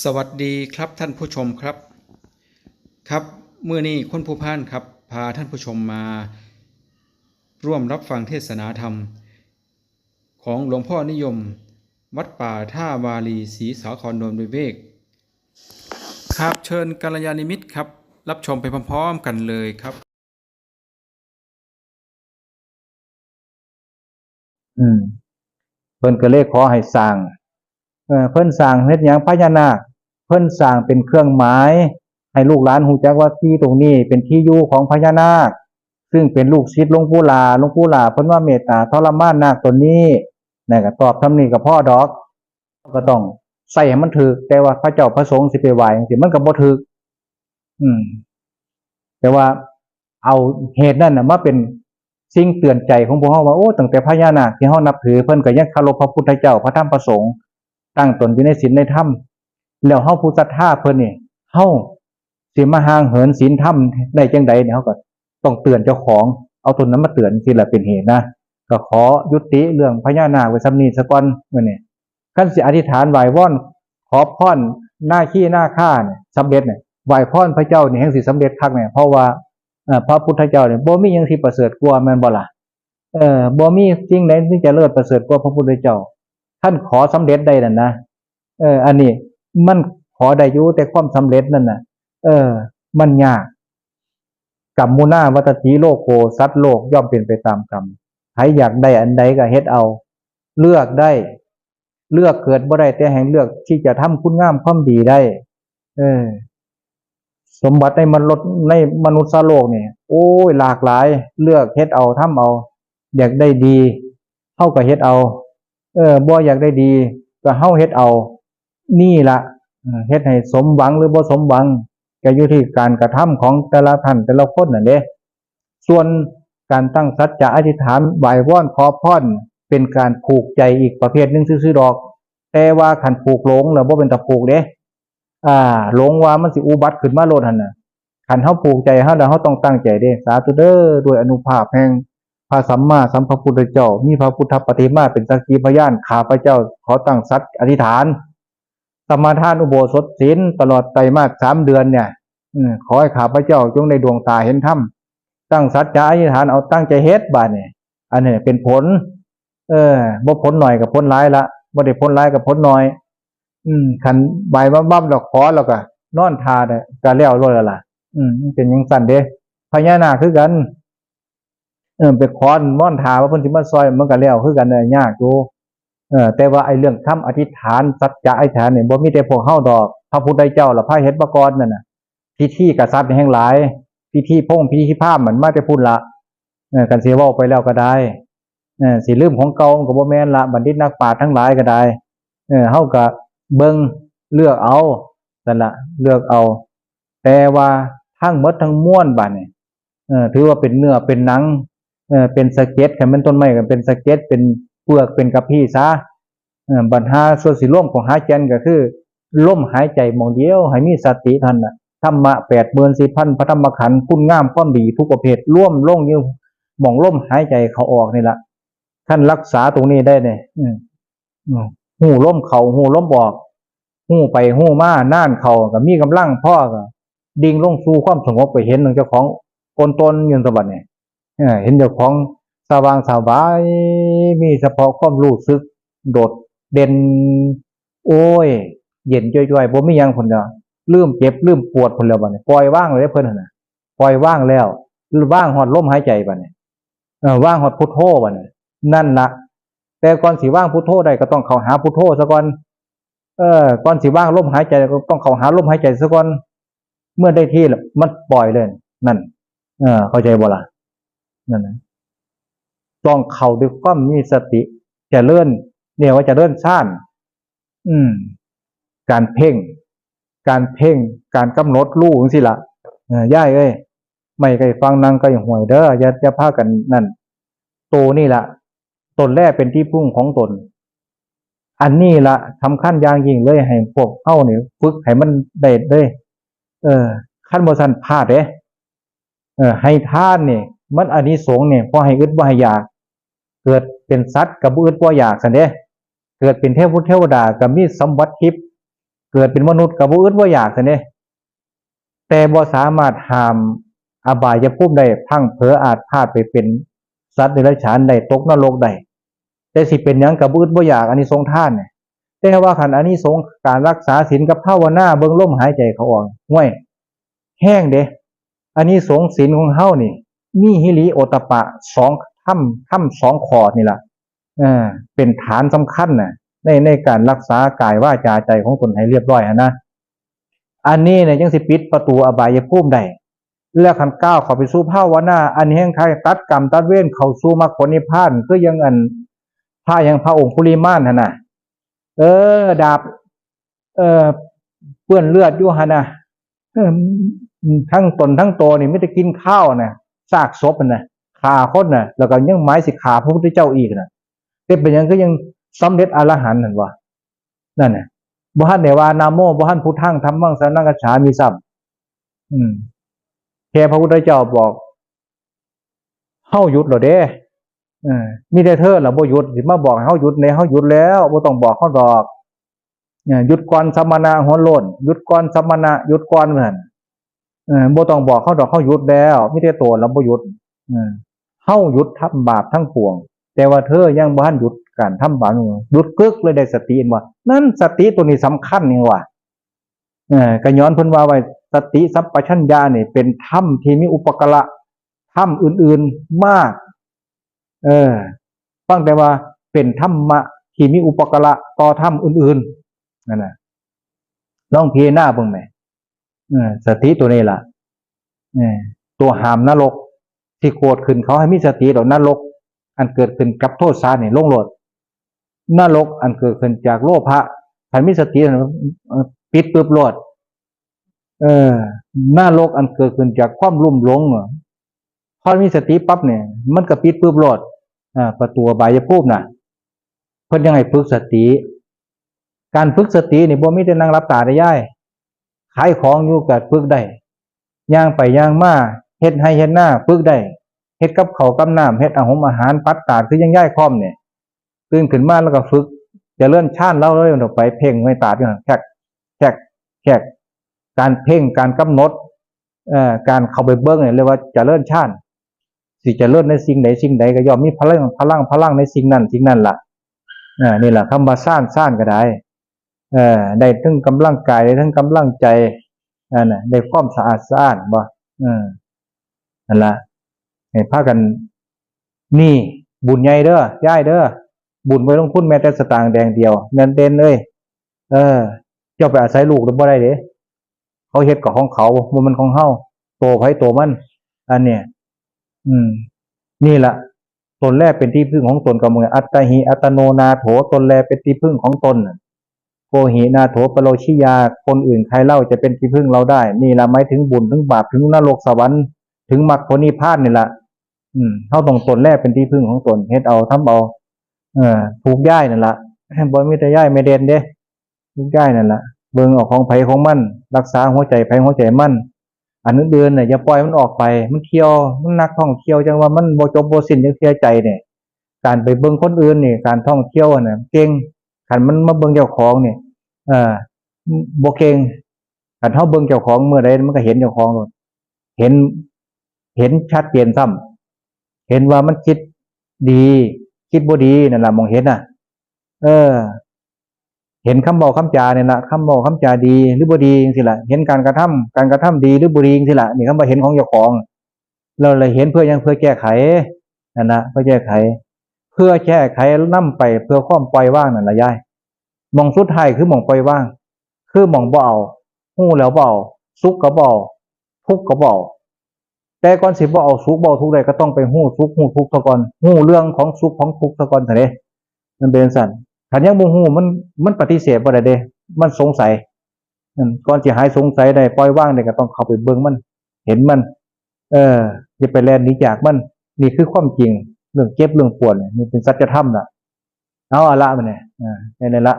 สวัสดีครับท่านผู้ชมครับ ครับเมื่อนี้คนผู้พานครับ พาท่านผู้ชมมา ร่วมรับฟังเทศนาธรรม ของหลวงพ่อนิยม วัดป่าท่าวาลีศรีสาครนนวิเวก ครับเชิญกัลยาณิมิตรครับ รับชมไปพร้อมๆกันเลยครับ อืมเพิ่นก็เลยขอให้สร้าง เพิ่นสร้างเฮ็ดหยังพญานาคเพิ่นสร้างเป็นเครื่องหมาย ให้ลูกหลานฮู้จักว่าที่ตรงนี้เป็นที่อยู่ของพญานาค ซึ่งเป็นลูกศิษย์หลวงปู่หลาหลวงปู่หลาเพิ่นว่าเมตตาทรมานนาคตนนี้นั่นก็ตอบทำนี้กับพ่อดอก ก็ต้องใส่ให้มันถูกแต่ว่าพระเจ้าพระสงฆ์สิไปไหว้จังซี่มันก็บ่ถูกอืม แต่ว่าเอาเหตุนั้นน่ะมาเป็นสิ่งเตือนใจของพวกเฮาว่าโอ้ตั้งแต่พญานาคที่เฮานับถือเพิ่นก็ยังคารพพระพุทธเจ้าพระธรรมพระสงฆ์ ตั้งตนอยู่ในศีลในธรรมแล้วเฮาผู้ศรัทธาเพิ่นนี่เฮาสิมาห่างเหินศีลธรรมได้จังใดเนี่ยเฮาก็ต้องเตือนเจ้าของเอาตนนั้นมาเตือนสิละเป็นเหตุนะก็ขอยุติเรื่องพญานาคไว้ซำนี้ซะก่อนมื้อนี้คันสิอธิษฐานไหว้วอนขอพรหน้าขี้หน้าข้าเนี่ยสำเร็จเนี่ยไหว้พรพระเจ้านี่แห่งสิสำเร็จคักเนี่ยเพราะว่าพระพุทธเจ้าเนี่ยบ่มีหยังที่ประเสริฐกว่าแม่นบ่ล่ะเออบ่มีสิ่งใดที่จะเลิศประเสริฐกว่าพระพุทธเจ้า ท่านขอสำเร็จได้นั่นนะเออ อันนี้มันขอได้ยู่แต่ความสำเร็จนั่นน่ะเออ มันยากกรรมมุนาวัตถีโลกโกสัตว์โลกย่อมเป็นไปตามกรรมใครอยากได้อันใดก็เฮ็ดเอา เลือกได้ เลือกเกิดบ่ได้แต่แห่งเลือกที่จะทำคุณงามความดีได้ เออ สมบัติในมนุษย์ในมนุษย์โลกเนี่ย โอ้ยหลากหลาย เลือกเฮ็ดเอาทำเอา อยากได้ดีเฮาก็เฮ็ดเอา เออบ่อยากได้ดี ก็เฮาเฮ็ดเอา นี่ละเฮ็ดให้สมหวังหรือบ่สมหวังก็อยู่ที่การกระทำของแต่ละท่านแต่ละคนนั่นเด้ส่วนการตั้งสัจจะอธิษฐานไหว้วอนขอพรเป็นการผูกใจอีกประเภทหนึ่งซื่อๆดอก แต่ว่าคันผูกหลงแล้วบ่เป็นตะผูกเด้อ่าหลงว่ามันสิอุบัติขึ้นมาโลดหันน่ะคันเฮาผูกใจเฮาแล้วเฮาต้องตั้งใจเด้สาธุเด้อด้วยอนุภาพแห่ง ระสัมมาสัมพุทธเจ้า มีพระพุทธปฏิมาเป็นสักขีพยานข้าพระเจ้าขอตั้งสัตย์อธิษฐาน สมาทานอุโบสถศีลตลอดไตรมาสสามเดือนเนี่ยอขอให้ข้าพเจ้าจงได้ดวงตาเห็นธรรมตั้งสัจจะอธิษฐานเอาตั้งใจเฮ็ดบาดนี่ยอันนี้เป็นผล เออบ่ผลหน่อยกับผลหลายละบ่ได้ผลหลายกับผลน้อย อืมคันใบบ้าบ้าดอกขอแล้วก็นอนทาเนี่ยก็แล้วรถแล้วล่ะ อืมเป็นยังสั่นเด้พญานาคคือกัน ออไปขอนอนทาว่าเพิ่นสิมาซอยมันก็แล้วคือกันเนี่ยยากอยู่เออแต่ว่าไอ้เรื่องคำอธิษฐานสัจจะอธิษฐานเนี่ยบ่มีแต่พวกเฮาดอก พระพุทธเจ้าและพระเฮ็ดปกรณ์นั่นน่ะพิธีกษัตริย์แห่งหลาย พิธีพงพิธีพราหมณ์มันมาแต่พุ่นละเออกันสิเว้าไปแล้วก็ได้เออสิลืมของเก่ามันก็บ่แม่นละบัณฑิตนักปราชญ์ทั้งหลายก็ได้เออเฮาก็เบิ่งเลือกเอานั่นละเลือกเอา แต่ว่าทั้งหมดทั้งมวลบัดนี่เออถือว่าเป็นเนื้อเป็นหนัง เออเป็นสะเก็ดคันเป็นต้นไม้ก็เป็นสะเก็ดเป็นเปลือกเป็นกระพี้ซะเออบัดหาส่วนสิร่วมของหายใจก็คือล่มหายใจมองเดียวให้มีสติทันน่ะธรรมะ84,000พระธรรมขันธ์คุณงามความดีทุกประเภทร่วมล่งยู่หม่องล่มหายใจเขาออกนี่แหละท่านรักษาตรงนี้ได้เนี่ยหูล้มเขาหูล้มบอกหูไปหูมาน่านเขาก็มีกำลังพ่อก็ดิ่งลงสู่ความสงบไปเห็นหนึ่งเจ้าของกนตนยืนสบัดเนี่ย เห็นเจ้าของสว่างสบาย มีเฉพาะความรู้สึก โดดเด่น โอ้ย เย็นจ้อยๆบ่มียังพุ่นเด้อลืมเจ็บลืมปวดพุ่นแล้วบัดนี้ปล่อยว่างเลยเพิ่นน่ะนะปล่อยว่างแล้วว่างหอดลมหายใจบัดนี้เออว่างหอดพุทโธบัดนี้นั่นละแต่ก่อนสิว่างพุทโธได้ก็ต้องเข้าหาพุทโธซะก่อนเออก่อนสิว่างลมหายใจก็ต้องเข้าหาลมหายใจซะก่อนเมื่อได้ที่แล้วมันปล่อยเลย นั่น เออเข้าใจบ่ล่ะ นั่นนะต้องเข้าด้วยความมีสติจะเลื่อนเนี่ยว่าจะเลื่อนชาติอืม การเพ่ง การเพ่ง การกำหนดรู้จังซี่ล่ะเออย่ายเอ้ยไม่ไกลฟังนางไกลห่วยเด้ออย่าอย่าพากันนั่นโตนี่ละตนแรกเป็นที่พึ่งของตน อันนี้ละสำคัญอย่างยิงเลยให้พวกเฮ้าเนี่ฝึกให้มันได้เลย เออขั้นบ่สันพลาดเด้เออให้ท่านเนี่ย มันอันนี้สงส์เนี่ยพอให้อึดบ่ให้อยาก เกิดเป็นสัตว์กับบ่อึดบ่อยากซั่นเด้เกิดเป็นเทพบุตรเทวดากับมีสมบัติทิพย์เกิดเป็นมนุษย์กับบ่อึดบ่อยากซั่นเด้แต่บ่สามารถห้ามอบายภูมิได้พังเผลออาจพลาดไปเป็นสัตว์เดรัจฉานได้ตกนรกได้แต่สิเป็นยังกับบ่อึดบ่อยากอันนี้สงส์ท่านเนี่ยแต่ว่าคันอันนี้สงส์การรักษาศีลกับภาวนาเบิ่งลมหายใจเขาออกห้วยแห้งเด้อันนี้สงส์ศีลของเฮานี่ มีหิริโอตปะสองถ้ำถ้ำสองขอดนี่แหละเออเป็นฐานสำคัญน่ะในในการรักษากายว่าจาใจของตนให้เรียบร้อยนะอันนี้เนี่ยยังสิปิดประตูอบายภูมิได้แล้วคันก้าวเข้าไปสู่ภาวนาอันแห่งใครตัดกรรมตัดเวรเข้าสู่มรรคผลนิพพานก็ยังอันพระยังพระองค์คุลิมานนะเออ ดาบ เออเปื้อนเลือดอยู่หั่นะเออทั้งตนทั้งโตนี่ไม่ได้กินข้าวน่ะ ซากศพนะขาคนนะแล้วก็ยังไม้สิขาพระพุทธเจ้าอีกนะแต่เป็นยังก็ยังสำเร็จอรหันต์นั่นวะนั่นนะบ่ฮันเดว่านาโมบ่ฮันพุทธังธรรมังสนังกฉามีซ้ำอืมแค่พระพุทธเจ้าบอกเฮาหยุดแล้วเด้อมีแต่เธอล่ะบ่หยุดสิมาบอกให้เฮาหยุดในเฮาหยุดแล้วบ่ต้องบอกเฮาดอกหยุดก่อนสมณะหัวโลนหยุดก่อนสมณะหยุดก่อนเหมือน เออบ่ต้องบอกเฮาดอกเฮาหยุดแล้วไมีแต่ตัวแล้วบ่ยุดเออเฮาหยุดทำบาปทั้งปวง แต่ว่าเธอยังบ่ทันหยุดการทำบาปอยู่หยุดกึกเลยได้สติเห็นว่า นั่นสติตัวนี้สำคัญนี่ว่าก็ย้อนพิ่นว่าไว้สติสัมปชัญญะนี่เป็นธรรมที่มีอุปกระธรรมอื่นๆมาก เออฟังแต่ว่าเป็นธรรมะที่มีอุปกระต่อธรรมอื่นๆนั่นน่ะลองพิจารณาเบิ่งแหม สติตัวนี้ล่ะตัวหามนรก ที่โกรธขึ้นเขาให้มีสติดอกนรก อันเกิดขึ้นกับโทษสาเนี่ยลงโลดนรก อันเกิดขึ้นจากโลภะถ้ามีสติปิดปึ๊บโลดเออนรกอันเกิดขึ้นจากความลุ่มหลงพอมีสติปั๊บเนี่ย มันก็ปิดปึ๊บโลดอ่าประตูบายภูมิน่ะเพิ่นยังไงฝึกสติ การฝึกสติเนี่ยบ่มีแต่นั่งรับตาได้ย่าย ขายของอยู่ก็ฝึกได้ย่างไปย่างมาเฮ็ดให้เฮ็ดหน้าฝึกได้เฮ็ดกับเขากับน้ำเฮ็ดอาหงอาหารปัดตาดคือยังย่ายคอมเนี่ยตื่นขึ้นมาแล้วก็ฝึกจะเลื่อนชาติเล่าเรื่อยออกไป เพ่งไม่ตาดอยู่หั่นแขกแขกแขกการเพ่งการกำหนดเอ่อการเข้าไปเบิ้งเนี่ยเรียกว่าจะเลื่อนชาติสิจะเลื่อนในสิ่งใดสิ่งใดก็ยอมมีพลังพลังพลังในสิ่งนั้นสิ่งนั้นล่ะอ่านี่แหละคำว่าซ่านซ่านก็ได้ เออได้ทั้งกำลังกายได้ทั้งกำลังใจอ่าน่ะได้ความสะอาดสะอาดบ่เออนั่นละให้พากัน นี่บุญใหญ่เด้อย่ายเด้อบุญไว้ลงทุนแม้แต่สตางค์แดงเดียวแม่นเด่นเลย เออ เจ้าไปอาศัยลูกหรือบ่ได้เด้เขาเฮ็ดกับของเขาบ่มันของเฮาโตไผโตมัน อันเนี้ยอืม นี่ล่ะตนแรกเป็นที่พึ่งของตนกับมืออัตตหิอัตโนนาโถตนแลเป็นที่พึ่งของตนน่ะ โกหินาโถปโลชิยา คนอื่นใครเล่าจะเป็นที่พึ่งเราได้ นี่ละหมายถึงบุญถึงบาปถึงนรกสวรรค์ถึงมรรคผลนิพพานนี่แหละอืมเขาต้องตนแรกเป็นที่พึ่งของตนเฮ็ดเอาทำเอาเออถูกย่ายนั่นละบ่มีแต่ย่ายไม่เด่นเด้ถูกย่ายนั่นละเบิ่งออกของไผของมันรักษาหัวใจไผหัวใจมันอันอื่นเนี่ยอย่าปล่อยมันออกไป มันเที่ยว มันนักท่องเที่ยวจังว่ามันโบจบบ่สิ้นจังเสียใจเนี่ย การไปเบิ่งคนอื่นเนี่ยการท่องเที่ยวน่ะเก่ง คันมันมาเบิ่งเจ้าของเนี่เออบ่เกงคันเฮาเบิ่งเจ้าของเมื่อใดมันก็เห็นเจ้าของโลดเห็นเห็นชัดเจนซ้ำเห็นว่ามันคิดดี คิดบ่ดีนั่นแหละมองเห็นน่ะ เออ เห็นคำบอกคำจาเนี่ยละคำบอกคำจาดีหรือบ่ดีจังซี่ล่ะเห็นการกระทำการกระทำดีหรือบ่ดีจังซี่ล่ะนี่คำว่าเห็นของเจ้าของ เราเลยเห็นเพื่อยังเพื่อแก้ไขนั่นนะเพื่อแก้ไข เพื่อแก้ไขนํไปเพื่อความปล่อยว่างนั่นละยายหมองสุดท้ายคือหมองปล่อยว่าง คือหมองเอาฮู้แล้วเอาสุขก็บ่เอาทุกข์ก็เอาแต่ก่อนสิบ่เอาสุขเอาทุกข์ได้ก็ต้องไปฮู้สุขฮู้ทุกข์ซะก่อนฮู้เรื่องของสุขของทุกข์ซะก่อนซะเด้มันเป็นสั่นคันยังบ่ฮู้มันมันปฏิเสธบ่ได้เด้ มันสงสัยก่อนสิหายสงสัยได้ปล่อยว่างได้ก็ต้องเข้าไปเบิ่งมัน เห็นมัน เอออย่าไปแล่นหนีจากมัน นี่คือความจริง เรื่องเจ็บเรื่องปวดเนี่ยมีเป็นสัจธรรมน่ะเอาอะละมันเนี่ยในี่นละ